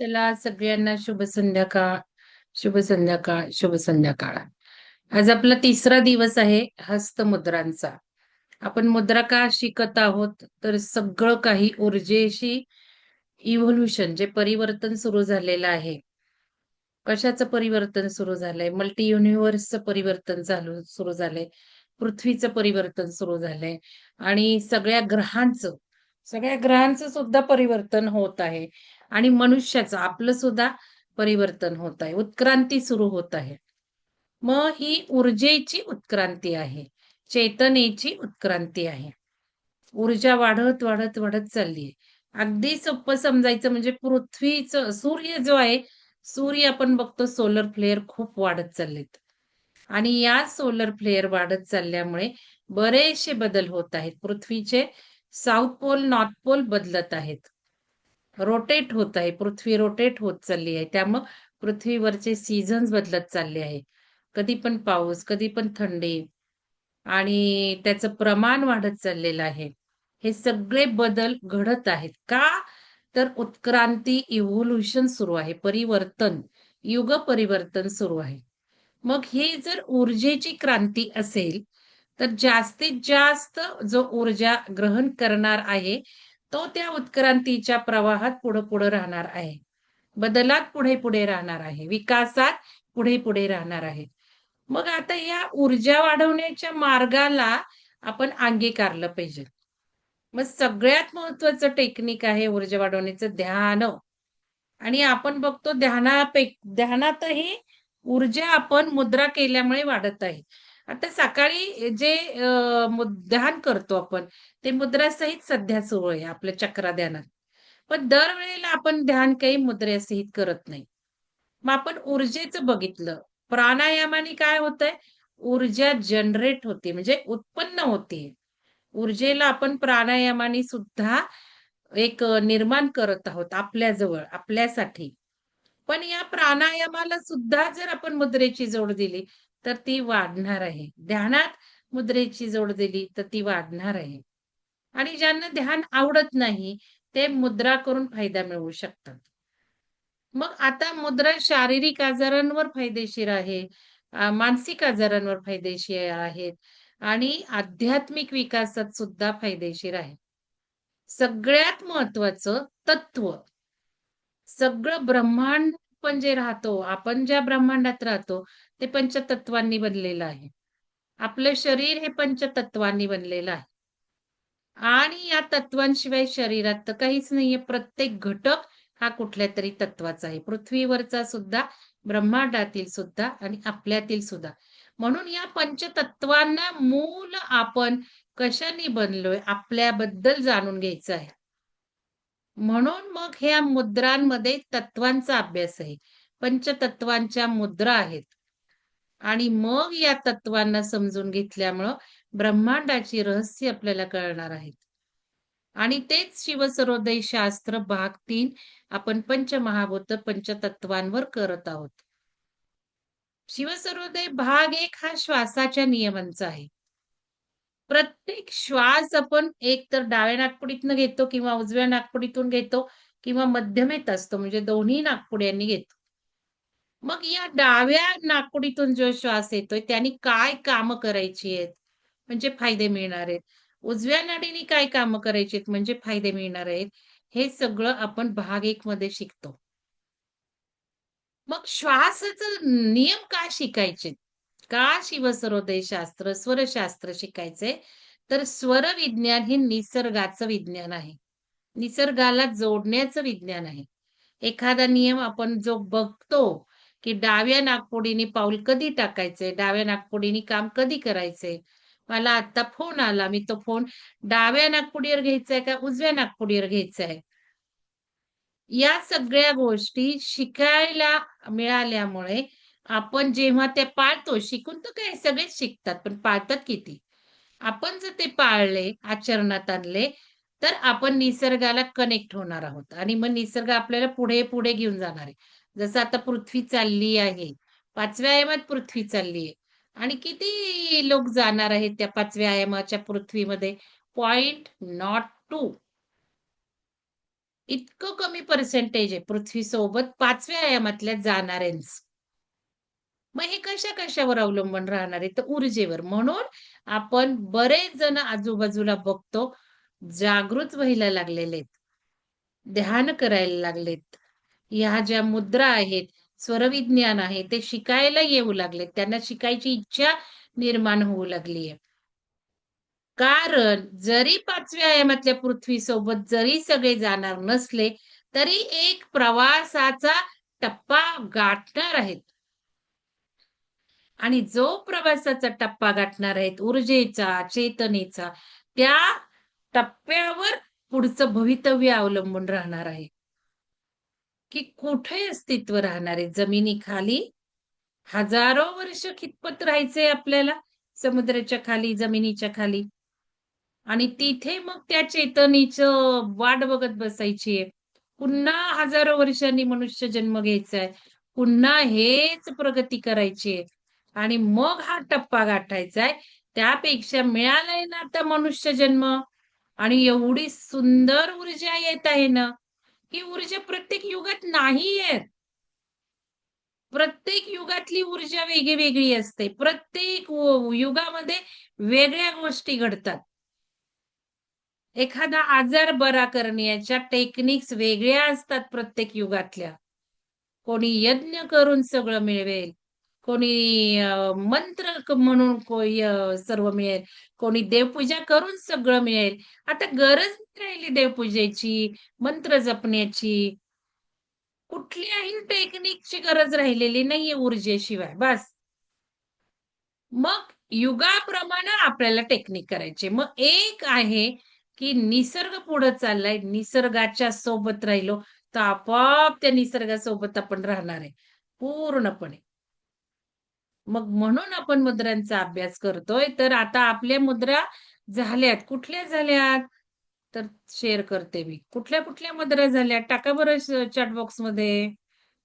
चला सगळ्यांना शुभ संध्याकाळ, शुभ संध्याकाळ, शुभ संध्याकाळ. आज आपला तिसरा दिवस आहे हस्तमुद्रांचा. आपण मुद्रा का शिकत आहोत? तर सगळं काही ऊर्जेशी इव्होल्युशन जे परिवर्तन सुरू झालेलं आहे. कशाचं परिवर्तन सुरू झालंय? मल्टी युनिव्हर्सचं परिवर्तन चालू सुरू झालंय. पृथ्वीचं परिवर्तन सुरू झालंय आणि सगळ्या ग्रहांचं, सगळ्या ग्रहांचं सुद्धा परिवर्तन होत आहे. आणि मनुष्याचं आपलं सुद्धा परिवर्तन होत आहे. उत्क्रांती सुरू होत आहे. मग ही ऊर्जेची उत्क्रांती आहे. चेतनेची उत्क्रांती आहे. ऊर्जा वाढत, वाढत, वाढत चालली आहे. अगदी सोपं समजायचं म्हणजे पृथ्वीचं सूर्य जो आहे, सूर्य आपण बघतो सोलर फ्लेअर खूप वाढत चाललेत. आणि या सोलर फ्लेअर वाढत चालल्यामुळे बरेचसे बदल होत आहेत. पृथ्वीचे साऊथ पोल, नॉर्थ पोल बदलत आहेत. रोटेट होत आहे. पृथ्वी रोटेट होत चालली आहे. त्यामुळं पृथ्वीवरचे सीझन्स बदलत चालले आहे. कधी पण पाऊस, कधी पण थंडी आणि त्याचं प्रमाण वाढत चाललेलं आहे. हे सगळे बदल घडत आहेत. का? तर उत्क्रांती, इव्होल्युशन सुरू आहे. परिवर्तन, युग परिवर्तन सुरू आहे. मग ही जर ऊर्जेची क्रांती असेल, तर जास्तीत जास्त जो ऊर्जा ग्रहण करणार आहे, तो त्या उत्क्रांतीच्या प्रवाहात पुढे-पुढे राहणार आहे. बदलात पुढे-पुढे राहणार आहे. विकासात पुढे-पुढे राहणार आहे. मग आता या ऊर्जा वाढवण्याच्या मार्गाला आपण अंगीकारलं पाहिजे. मग सगळ्यात महत्वाचं टेक्निक आहे ऊर्जा वाढवण्याचं ध्यान. आणि आपण बघतो ध्यानापै ध्यानातही ऊर्जा आपण मुद्रा केल्यामुळे वाढत आहे. आता सकाळी जे ध्यान करतो आपण, ते मुद्रासहित सध्या सुरू आहे आपल्या चक्रा ध्यानात. पण दरवेळेला आपण ध्यान काही मुद्रेसहित करत नाही. मग आपण ऊर्जेचं बघितलं. प्राणायामाने काय होतंय? ऊर्जा जनरेट होते म्हणजे उत्पन्न होते. ऊर्जेला आपण प्राणायामाने सुद्धा एक निर्माण करत आहोत आपल्याजवळ, आपल्यासाठी. पण या प्राणायामाला सुद्धा जर आपण मुद्रेची जोड दिली, तर ती वाढणार आहे. ध्यानात मुद्रेची जोड दिली, तर ती वाढणार आहे. आणि ज्यांना ध्यान आवडत नाही, ते मुद्रा करून फायदा मिळवू शकतात. मग आता मुद्रा शारीरिक आजारांवर फायदेशीर आहे, मानसिक आजारांवर फायदेशीर आहेत आणि आध्यात्मिक विकासात सुद्धा फायदेशीर आहे. सगळ्यात महत्वाचं तत्व. सगळं ब्रह्मांड आपण जे राहतो, आपण ज्या ब्रह्मांडात राहतो, ते पंचतत्वांनी बनलेलं आहे. आपलं शरीर हे पंचतत्वांनी बनलेलं आहे. आणि या तत्वांशिवाय शरीरात तर काहीच नाहीये. प्रत्येक घटक हा कुठल्या तरी तत्वाचा आहे. पृथ्वीवरचा सुद्धा, ब्रह्मांडातील सुद्धा आणि आपल्यातील सुद्धा. म्हणून या पंचतत्वांना मूल आपण कशाने बनलोय आपल्याबद्दल जाणून घ्यायचं आहे. म्हणून मग ह्या मुद्रांमध्ये तत्वांचा अभ्यास आहे. पंचतत्वांच्या मुद्रा आहेत. आणि मग या तत्वांना समजून घेतल्यामुळं ब्रह्मांडाची रहस्य आपल्याला कळणार आहेत. आणि तेच शिवसरोदय शास्त्र भाग तीन आपण पंचमहाभूत पंचतत्वांवर करत आहोत. शिवसरोदय भाग एक हा श्वासाच्या नियमांचा आहे. प्रत्येक श्वास आपण एक तर डाव्या नागपुडीतनं घेतो किंवा उजव्या नाकपुडीतून घेतो किंवा मध्यमेत असतो म्हणजे दोन्ही नागपुड्यांनी घेतो. मग या डाव्या नाकपुडीतून जो श्वास येतोय त्यांनी काय काम करायची आहेत म्हणजे फायदे मिळणार आहेत. उजव्या नाडीने काय काम करायची आहेत म्हणजे फायदे मिळणार आहेत. हे सगळं आपण भाग एक मध्ये शिकतो. मग श्वासाचं नियम का शिकायचे? का शिवसरोदय शास्त्र, स्वरशास्त्र शिकायचे? तर स्वर विज्ञान हे निसर्गाचं विज्ञान आहे. निसर्गाला जोडण्याचं विज्ञान आहे. एखादा नियम आपण जो बघतो, की डाव्या नागपुडीने पाऊल कधी टाकायचे, डाव्या नागपुडीने काम कधी करायचे. मला आता फोन आला, मी तो फोन डाव्या नाकपुडीवर घ्यायचा आहे का उजव्या नाकपुडीवर घ्यायचा आहे? या सगळ्या गोष्टी शिकायला मिळाल्यामुळे आपण जेव्हा ते पाळतो, शिकून तर काय सगळेच शिकतात, पण पाळतात किती? आपण जर ते पाळले, आचरणात आणले, तर आपण निसर्गाला कनेक्ट होणार आहोत आणि मग निसर्ग आपल्याला पुढे-पुढे घेऊन जाणार आहे. जसं आता पृथ्वी चालली आहे. पाचव्या आयामात पृथ्वी चालली आहे आणि किती लोक जाणार आहेत त्या पाचव्या आयामाच्या पृथ्वीमध्ये? 0.02 इतकं कमी पर्सेंटेज आहे पृथ्वीसोबत पाचव्या आयामातल्या जाणाऱ्यांचं. मग हे कशा कशावर अवलंबून राहणार आहे? तर ऊर्जेवर. म्हणून आपण बरेच जण आजूबाजूला बघतो, जागृत व्हायला लागलेले ध्यान करायला लागलेत. ह्या ज्या मुद्रा आहेत, स्वरविज्ञान आहे, ते शिकायला येऊ लागलेत. त्यांना शिकायची इच्छा निर्माण होऊ लागली आहे. कारण जरी पाचव्या आयामातल्या पृथ्वीसोबत जरी सगळे जाणार नसले, तरी एक प्रवासाचा टप्पा गाठणार आहेत. आणि जो प्रवासाचा टप्पा गाठणार आहेत ऊर्जेचा, चेतनेचा, त्या टप्प्यावर पुढचं भवितव्य अवलंबून राहणार आहे. की कुठे अस्तित्व राहणार आहे? जमिनीखाली हजारो वर्ष कितपत राहायचंय आपल्याला समुद्राच्या खाली, जमिनीच्या खाली. आणि तिथे मग त्या चेतनेचं वाट बघत बसायची आहे. पुन्हा हजारो वर्षांनी मनुष्य जन्म घ्यायचा आहे. पुन्हा हेच प्रगती करायची आहे. आणि मग हा टप्पा गाठायचा आहे. त्यापेक्षा मिळालाय ना आता मनुष्य जन्म आणि एवढी सुंदर ऊर्जा येत आहे ना, ही ऊर्जा प्रत्येक युगात नाही येत. प्रत्येक युगातली ऊर्जा वेगळी असते. प्रत्येक युगामध्ये वेगळ्या गोष्टी घडतात. एखादा आजार बरा करण्याच्या टेक्निक्स वेगळ्या असतात प्रत्येक युगातल्या. कोणी यज्ञ करून सगळं मिळवेल. कोणी मंत्र म्हणून कोणी सर्व मिळेल. कोणी देवपूजा करून सगळं मिळेल. आता गरज राहिली देवपूजेची, मंत्र जपण्याची. कुठल्याही टेक्निकची गरज राहिलेली नाहीये ऊर्जेशिवाय. बस. मग युगाप्रमाणे आपल्याला टेक्निक करायचे. मग एक आहे की निसर्ग पुढे चाललाय. निसर्गाच्या सोबत राहिलो तर आपोआप त्या निसर्गासोबत आपण राहणार आहे. पूर्णपणे. मग म्हणून आपण मुद्रांचा अभ्यास करतोय. तर आता आपल्या मुद्रा झाल्यात. कुठल्या झाल्यात? तर शेअर करते मी. कुठल्या-कुठल्या मुद्रा झाल्यात? टाका बरं चॅट बॉक्समध्ये.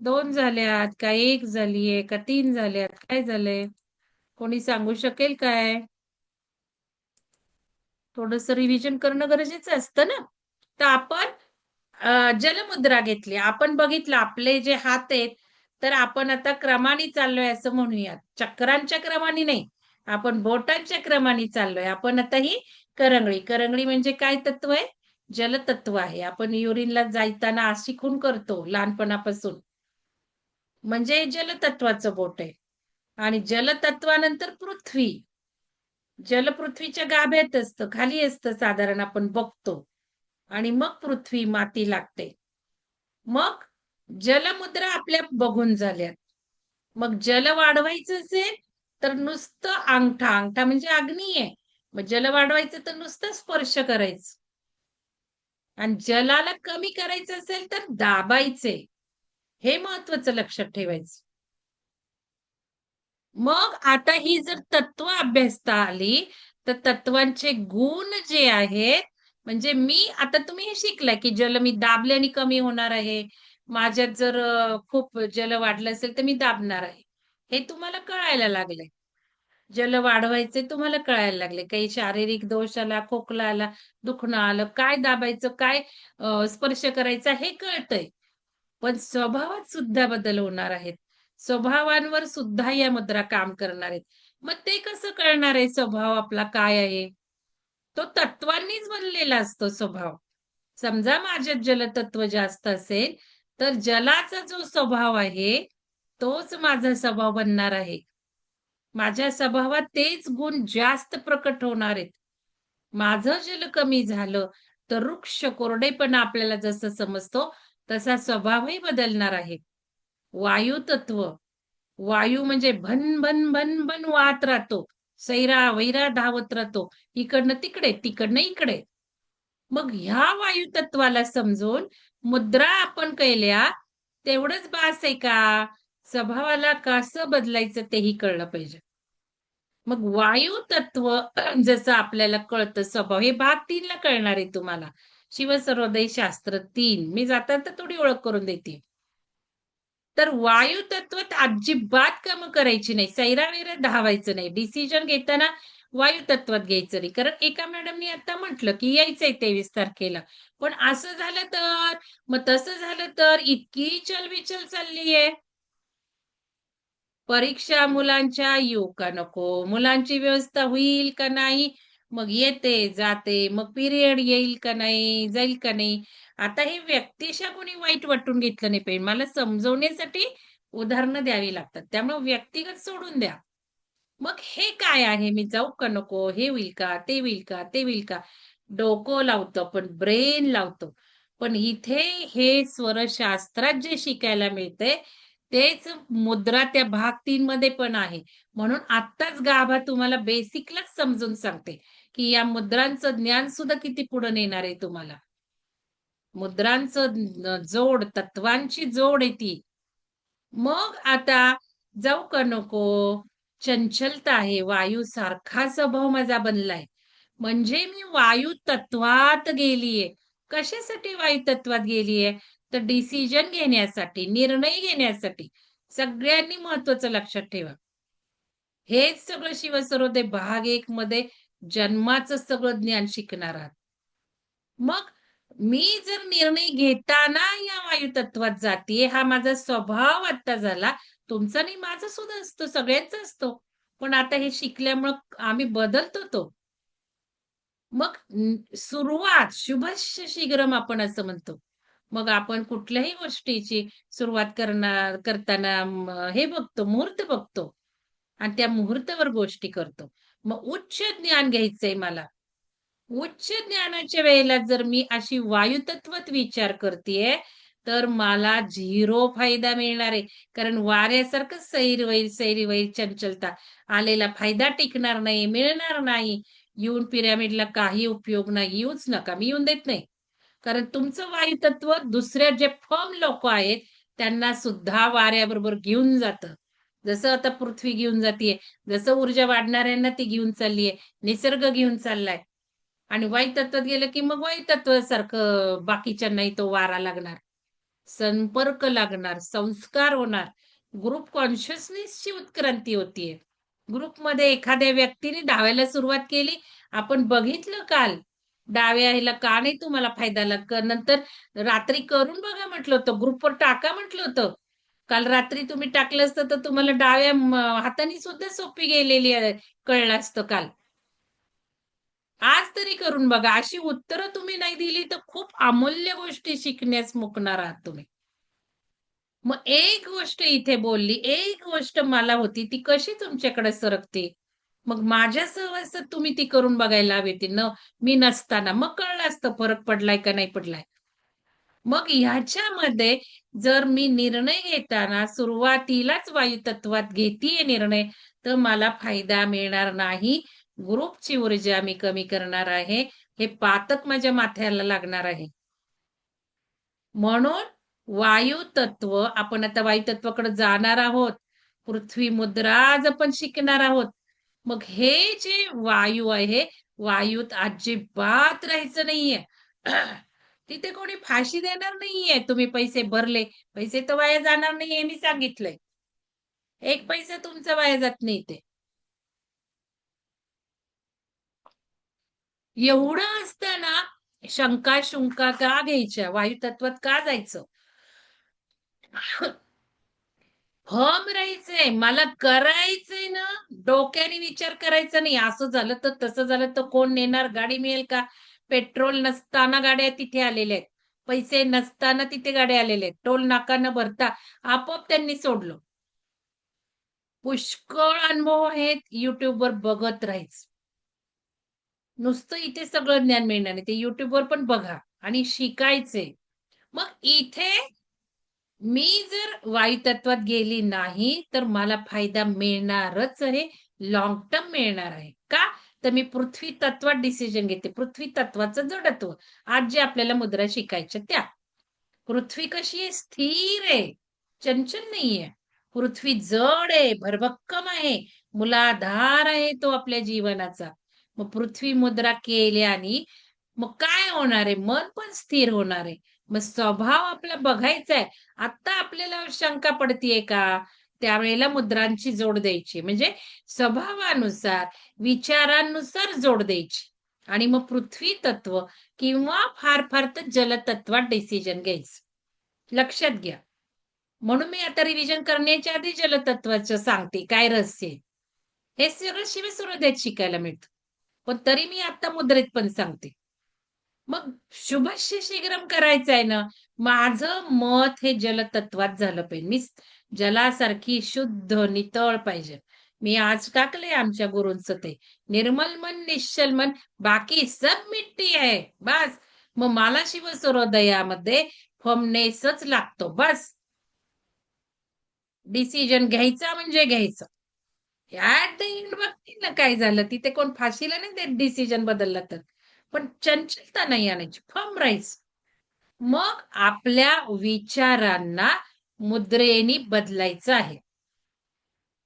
दोन झाल्यात का एक झालीये का तीन झाल्यात? काय झालंय? कोणी सांगू शकेल काय? थोडस रिव्हिजन करणं गरजेचं असतं ना. तर आपण जलमुद्रा घेतली. आपण बघितलं आपले जे हात आहेत तर आपण आता क्रमाने चाललोय असं म्हणूयात. चक्रांच्या क्रमाने नाही. आपण बोटांच्या क्रमाने चाललोय. आपण आता ही करंगळी. करंगळी म्हणजे काय तत्व आहे? जलतत्व आहे. आपण युरिनला जायताना शिकून करतो लहानपणापासून. म्हणजे जलतत्वाचं बोट आहे. आणि जलतत्वानंतर पृथ्वी. जल पृथ्वीच्या गाभ्यात असतं, खाली असतं साधारण आपण बघतो. आणि मग पृथ्वी, माती लागते. मग जलमुद्रा आपल्या बघून झाल्यात. मग जल वाढवायचं असेल तर नुसतं अंगठा, अंगठा म्हणजे अग्नी आहे. मग जल वाढवायचं तर नुसतं स्पर्श करायचं. आणि जलाला कमी करायचं असेल तर दाबायचे. हे महत्वाचं लक्षात ठेवायचं. मग आता ही जर तत्व अभ्यासता आली, तर तत्वांचे गुण जे आहेत, म्हणजे मी आता तुम्ही हे शिकलाय की जल मी दाबल्याने कमी होणार आहे. माझ्यात जर खूप जल वाढलं असेल तर मी दाबणार आहे. हे तुम्हाला कळायला लागलंय जल वाढवायचे तुम्हाला कळायला लागले. काही शारीरिक दोष आला, खोकला आला, दुखणं आलं, काय दाबायचं, काय स्पर्श करायचा हे कळतंय. पण स्वभावात सुद्धा बदल होणार आहेत. स्वभावांवर सुद्धा या मुद्रा काम करणार आहेत. मग ते कसं कळणार आहे स्वभाव आपला काय आहे? तो तत्वांनीच बनलेला असतो स्वभाव. समजा माझ्यात जलतत्व जास्त असेल, तर जलाचा जो स्वभाव आहे, तोच माझा स्वभाव बनणार आहे. माझ्या स्वभावात तेच गुण जास्त प्रकट होणार आहेत. माझं जल कमी झालं, तर वृक्ष कोरडेपणा आपल्याला जसं समजतो, तसा स्वभावही बदलणार आहे. वायू तत्व वायू म्हणजे भन भन भन भन वाहत राहतो. सैरा वैरा धावत राहतो. इकडनं तिकडे, तिकडनं इकडे. मग ह्या वायू तत्वाला समजून मुद्रा आपण केल्या तेवढंच बास आहे का? स्वभावाला कसं बदलायचं तेही कळलं पाहिजे. मग वायू तत्व जसं आपल्याला कळतं स्वभाव हे भाग तीनला कळणार आहे तुम्हाला. शिवसर्वोदय शास्त्र तीन मी जाताना थोडी ओळख करून देते. तर वायू तत्वात अजिबात काम करायची नाही. सैरावेरा धावायचं नाही. डिसिजन घेताना वायू तत्वात घ्यायचं नाही कारण एका मॅडमनी आता म्हटलं की यायचंय तेवीस तारखेला. पण असं झालं तर मग तसं झालं तर इतकी चलबिचल चाललीये. परीक्षा मुलांच्या येऊ का नको? मुलांची व्यवस्था होईल का नाही? मग येते जाते. मग पिरियड येईल का नाही? जाईल का नाही? आता हे व्यक्तिशा कोणी वाईट वाटून घेतलं नाही पाहिजे. मला समजवण्यासाठी उदाहरणं द्यावी लागतात. त्यामुळे व्यक्तिगत सोडून द्या. मग हे काय आहे? मी जाऊ का नको? हे होईल का? ते होईल का? ते होईल का? डोकं लावतो पण ब्रेन लावतो. पण इथे हे स्वरशास्त्रात जे शिकायला मिळते तेच मुद्रा त्या भाग तीन मध्ये पण आहे. म्हणून आत्ताच गाभा तुम्हाला बेसिकलाच समजून सांगते की या मुद्रांचं ज्ञान सुद्धा किती पुढे नेणार आहे तुम्हाला? मुद्रांचं जोड तत्वांची जोड आहे ती. मग आता जाऊ का नको? चंचलता आहे. वायू सारखा स्वभाव माझा बनलाय. म्हणजे मी वायू तत्वात गेलीये. कशासाठी वायू तत्वात गेलीये? तर डिसिजन घेण्यासाठी निर्णय घेण्यासाठी. सगळ्यांनी महत्वाचं लक्षात ठेवा. हेच सगळं शिवसरोदय भाग एक मध्ये जन्माचं सगळं ज्ञान शिकणार आहात. मग मी जर निर्णय घेताना या वायू तत्वात जाते हा माझा स्वभाव आता झाला तुमचा नाही माझा सुद्धा असतो सगळ्यांचा असतो. पण आता हे शिकल्यामुळं आम्ही बदलतो तो. मग सुरुवात शुभश शीघ्रम आपण असं म्हणतो. मग आपण कुठल्याही गोष्टीची सुरुवात करणार करताना हे बघतो मुहूर्त बघतो. आणि त्या मुहूर्तावर गोष्टी करतो. मग उच्च ज्ञान घ्यायचंय मला. उच्च ज्ञानाच्या वेळेला जर मी अशी वायुतत्वत विचार करतेय तर मला झिरो फायदा मिळणार आहे. कारण वाऱ्यासारखं सैर वैर सैरी वैर चंचलता. आलेला फायदा टिकणार नाही मिळणार नाही. येऊन पिरामिडला काही उपयोग नाही. येऊच नका मी येऊन देत नाही. कारण तुमचं वायुतत्व दुसऱ्या जे फर्म लोक आहेत त्यांना सुद्धा वाऱ्याबरोबर घेऊन जातं. जसं आता पृथ्वी घेऊन जातीये जसं ऊर्जा वाढणाऱ्यांना ती घेऊन चाललीये निसर्ग घेऊन चाललाय. आणि वायुतत्वात गेलं की मग वायुतत्व सारखं बाकीच्यांनाही तो वारा लागणार. संपर्क लागणार संस्कार होणार. ग्रुप कॉन्शियसनेसची उत्क्रांती होतीये. ग्रुपमध्ये एखाद्या व्यक्तीने डाव्याला सुरुवात केली आपण बघितलं काल. डाव्या ह्याला का नाही तुम्हाला फायदा लाग नंतर रात्री करून बघा म्हटलं होतं. ग्रुपवर टाका म्हटलं होतं. काल रात्री तुम्ही टाकलं असतं तर तुम्हाला डाव्या हाताने सुद्धा सोपी गेलेली कळलं असतं काल. आज तरी करून बघा. अशी उत्तरं तुम्ही नाही दिली तर खूप अमूल्य गोष्टी शिकण्यास मुकणार आहात तुम्ही. मग एक गोष्ट इथे बोलली. एक गोष्ट मला होती. ती कशी तुमच्याकडे सरकते? मग माझ्या सहवासात तुम्ही ती करून बघायला हवी ती न मी नसताना. मग कळलं असतं फरक पडलाय का नाही पडलाय. मग ह्याच्यामध्ये जर मी निर्णय घेताना सुरुवातीलाच वायुतत्वात घेतीये निर्णय तर मला फायदा मिळणार नाही. ग्रुपची ऊर्जा मी कमी करणार आहे हे पातक माझ्या माथ्याला लागणार आहे. म्हणून वायू तत्व आपण आता वायू तत्वाकडे जाणार आहोत पृथ्वी मुद्रा आज आपण शिकणार आहोत. मग हे जे वायू आहे वायूत अजिबात राहायचं नाहीये. तिथे कोणी फाशी देणार नाहीये. तुम्ही पैसे भरले पैसे तर वाया जाणार नाहीये मी सांगितलंय. एक पैसा तुमचा वाया जात नाही ते एवढं असताना शंका शुंका का घ्यायच्या? वायुतत्वात का जायचं? फम राहायचंय मला करायचंय ना डोक्याने विचार करायचा नाही. असं झालं तर तसं झालं तर कोण नेणार? गाडी मिळेल का? पेट्रोल नसताना गाड्या तिथे आलेल्या आहेत. पैसे नसताना तिथे गाड्या आलेल्या आहेत. टोल नाका न भरता आपोआप त्यांनी सोडलं. पुष्कळ अनुभव आहेत युट्यूबवर बघत राहायचं. नुसतं इथे सगळं ज्ञान मिळणार नाही. ते युट्यूबवर पण बघा आणि शिकायचे. मग इथे मी जर वायुतत्वात गेली नाही तर मला फायदा मिळणारच आहे. लॉंग टर्म मिळणार आहे. का? तर मी पृथ्वी तत्वात डिसिजन घेते. पृथ्वी तत्वाचं जडत्व आज जे आपल्याला मुद्रा शिकायच्या त्या. पृथ्वी कशी आहे? स्थिर आहे. चंचल नाहीये. पृथ्वी जड आहे. भरभक्कम आहे. मुलाधार आहे तो आपल्या जीवनाचा. मग पृथ्वी मुद्रा केल्याने मग काय होणार आहे? मन पण स्थिर होणार आहे. मग स्वभाव आपला बघायचा आहे. आता आपल्याला शंका पडतीये का? त्यावेळेला मुद्रांची जोड द्यायची. म्हणजे स्वभावानुसार विचारांनुसार जोड द्यायची. आणि मग पृथ्वी तत्व किंवा फार फार तर जलतत्वात डिसिजन घ्यायचं. लक्षात घ्या. म्हणून मी आता रिव्हिजन करण्याच्या आधी जलतत्वाचं सांगते. काय रहस्य हे सगळं शिवसूर्योदयात शिकायला मिळतं. पण तरी मी आता मुद्रेत पण सांगते. मग शुभस्य शीघ्रम करायचं आहे ना माझं मत हे जलतत्वात झालं पाहिजे. मी जलासारखी शुद्ध नितळ पाहिजे. मी आज टाकले आमच्या गुरूंचं ते. निर्मल मन निश्चल मन बाकी सब मिट्टी आहे. बस. मग मला शिव सूर्योदयामध्ये फमनेसच लागतो. बस. डिसिजन घ्यायचा म्हणजे घ्यायचं. ऍट द एंड बघतील ना काय झालं. तिथे कोण फाशीला नाही देत डिसिजन बदलला तर. पण चंचलता नाही आणायची. फर्म राईस मग आपल्या विचारांना मुद्रेनी बदलायचं आहे.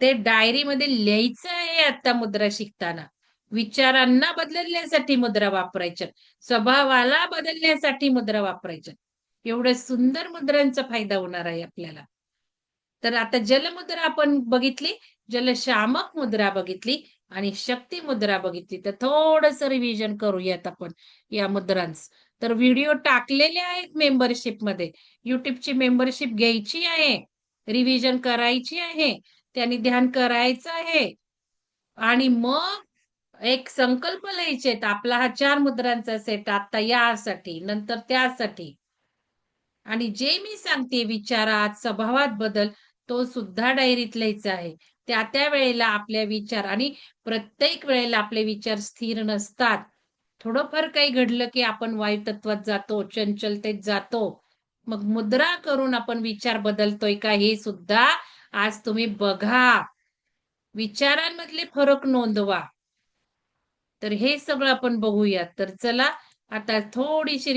ते डायरीमध्ये लिहायचं आहे आता मुद्रा शिकताना. विचारांना बदलण्यासाठी मुद्रा वापरायच्या. स्वभावाला बदलण्यासाठी मुद्रा वापरायच्या. एवढ्या सुंदर मुद्रांचा फायदा होणार आहे आपल्याला. तर आता जलमुद्रा आपण बघितली जलशामक मुद्रा बघितली आणि शक्ती मुद्रा बघितली. तर थोडस रिव्हिजन करूयात आपण या मुद्रांच. तर व्हिडिओ टाकलेले आहेत मेंबरशिपमध्ये. युट्यूबची मेंबरशिप घ्यायची आहे रिव्हिजन करायची आहे त्यांनी ध्यान करायचं आहे. आणि मग एक संकल्प लिहायचे आपला हा चार मुद्रांचा सेट आता यासाठी नंतर त्यासाठी. आणि जे मी सांगते विचारात स्वभावात बदल तो सुद्धा डायरीत लिहायचा आहे. त्या त्या वेळेला आपल्या विचार आणि प्रत्येक वेळेला आपले विचार स्थिर नसतात. थोडंफार काही घडलं की आपण वायुतत्वात जातो चंचलतेत जातो. मग मुद्रा करून आपण विचार बदलतोय का हे सुद्धा आज तुम्ही बघा. विचारांमधले फरक नोंदवा. तर हे सगळं आपण बघूयात. तर चला आता थोडीशी